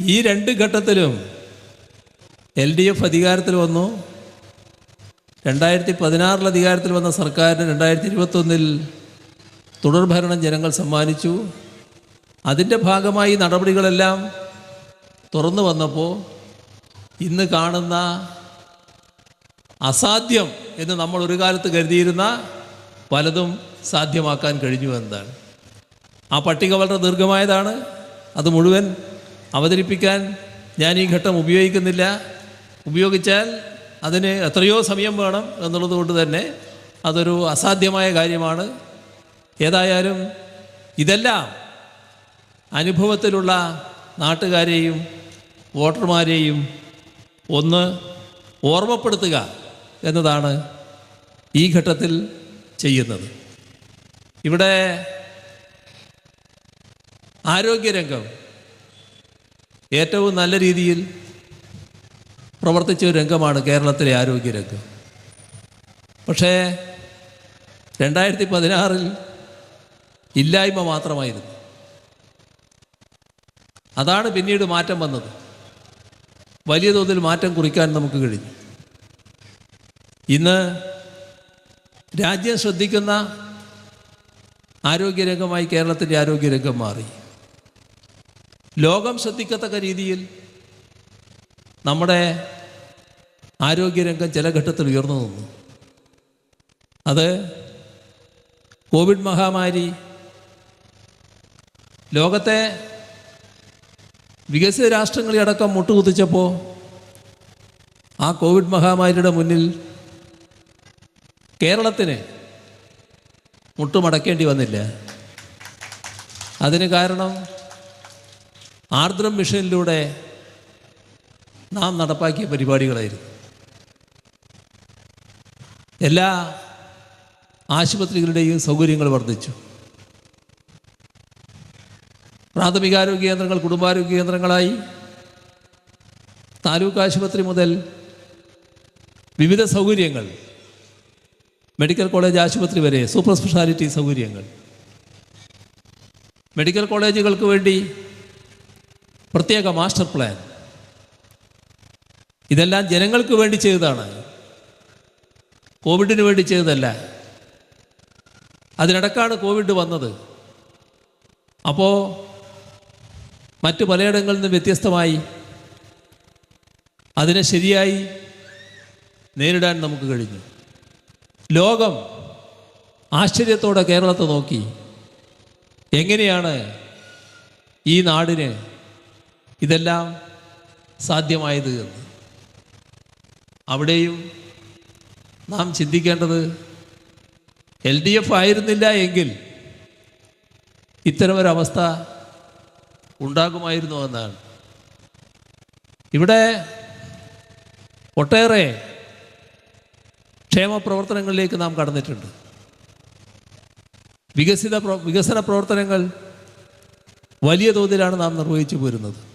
ഈ രണ്ട് ഘട്ടത്തിലും എൽ ഡി എഫ് അധികാരത്തിൽ വന്നു. രണ്ടായിരത്തി പതിനാറിൽ അധികാരത്തിൽ വന്ന സർക്കാരിന് രണ്ടായിരത്തി ഇരുപത്തൊന്നിൽ തുടർഭരണം ജനങ്ങൾ സമ്മാനിച്ചു. അതിന്റെ ഭാഗമായി നടപടികളെല്ലാം തുറന്നു വന്നപ്പോൾ ഇന്ന് കാണുന്ന അസാധ്യം എന്ന് നമ്മൾ ഒരു കാലത്ത് കരുതിയിരുന്ന പലതും സാധ്യമാക്കാൻ കഴിഞ്ഞു എന്നതാണ്. ആ പട്ടിക വളരെ ദീർഘമായതാണ്. അത് മുഴുവൻ അവതരിപ്പിക്കാൻ ഞാൻ ഈ ഘട്ടം ഉപയോഗിക്കുന്നില്ല. ഉപയോഗിച്ചാൽ അതിന് എത്രയോ സമയം വേണം എന്നുള്ളത് കൊണ്ട് തന്നെ അതൊരു അസാധ്യമായ കാര്യമാണ്. ഏതായാലും ഇതെല്ലാം അനുഭവത്തിലുള്ള നാട്ടുകാരെയും വോട്ടർമാരെയും ഒന്ന് ഓർമ്മപ്പെടുത്തുക എന്നതാണ് ഈ ഘട്ടത്തിൽ ചെയ്യുന്നത്. ഇവിടെ ആരോഗ്യരംഗം ഏറ്റവും നല്ല രീതിയിൽ പ്രവർത്തിച്ച ഒരു രംഗമാണ് കേരളത്തിലെ ആരോഗ്യ ആരോഗ്യരംഗം പക്ഷേ രണ്ടായിരത്തി പതിനാറിൽ ഇല്ലായ്മ മാത്രമായിരുന്നു. അതാണ് പിന്നീട് മാറ്റം വന്നത്. വലിയ തോതിൽ മാറ്റം കുറിക്കാൻ നമുക്ക് കഴിഞ്ഞു. ഇന്ന് രാജ്യം ശ്രദ്ധിക്കുന്ന ആരോഗ്യരംഗമായി കേരളത്തിന്റെ ആരോഗ്യരംഗം മാറി. ലോകം ശ്രദ്ധിക്കത്തക്ക രീതിയിൽ നമ്മുടെ ആരോഗ്യരംഗം ചില ഘട്ടത്തിൽ ഉയർന്നു നിന്നു. അത് കോവിഡ് മഹാമാരി ലോകത്തെ വികസിത രാഷ്ട്രങ്ങളെ അടക്കം മുട്ടുകുത്തിച്ചപ്പോൾ ആ കോവിഡ് മഹാമാരിയുടെ മുന്നിൽ കേരളത്തിന് മുട്ടുമടക്കേണ്ടി വന്നില്ല. അതിന് കാരണം ആർദ്രം മിഷനിലൂടെ നാം നടപ്പാക്കിയ പരിപാടികളായിരുന്നു. എല്ലാ ആശുപത്രികളുടെയും സൗകര്യങ്ങൾ വർദ്ധിച്ചു. പ്രാഥമികാരോഗ്യ കേന്ദ്രങ്ങൾ കുടുംബാരോഗ്യ കേന്ദ്രങ്ങളായി. താലൂക്ക് ആശുപത്രി മുതൽ വിവിധ സൗകര്യങ്ങൾ. മെഡിക്കൽ കോളേജ് ആശുപത്രി വരെ സൂപ്പർ സ്പെഷ്യാലിറ്റി സൗകര്യങ്ങൾ. മെഡിക്കൽ കോളേജുകൾക്ക് വേണ്ടി പ്രത്യേക മാസ്റ്റർ പ്ലാൻ. ഇതെല്ലാം ജനങ്ങൾക്ക് വേണ്ടി ചെയ്തതാണ്. കോവിഡിന് വേണ്ടി ചെയ്തതല്ല. അതിനിടക്കാണ് കോവിഡ് വന്നത്. അപ്പോൾ മറ്റു പലയിടങ്ങളിൽ നിന്ന് വ്യത്യസ്തമായി അതിനെ ശരിയായി നേരിടാൻ നമുക്ക് കഴിഞ്ഞു. ലോകം ആശ്ചര്യത്തോടെ കേരളത്തെ നോക്കി. എങ്ങനെയാണ് ഈ നാടിന് ഇതെല്ലാം സാധ്യമായത് എന്ന് അവിടെയും നാം ചിന്തിക്കേണ്ടത് എൽ ഡി എഫ് ആയിരുന്നില്ല എങ്കിൽ ഇത്തരമൊരവസ്ഥ ഉണ്ടാകുമായിരുന്നു എന്നാണ്. ഇവിടെ ഒട്ടേറെ ക്ഷേമ പ്രവർത്തനങ്ങളിലേക്ക് നാം കടന്നിട്ടുണ്ട്. വികസിത വികസന പ്രവർത്തനങ്ങൾ വലിയ തോതിലാണ് നാം നിർവഹിച്ചു പോരുന്നത്.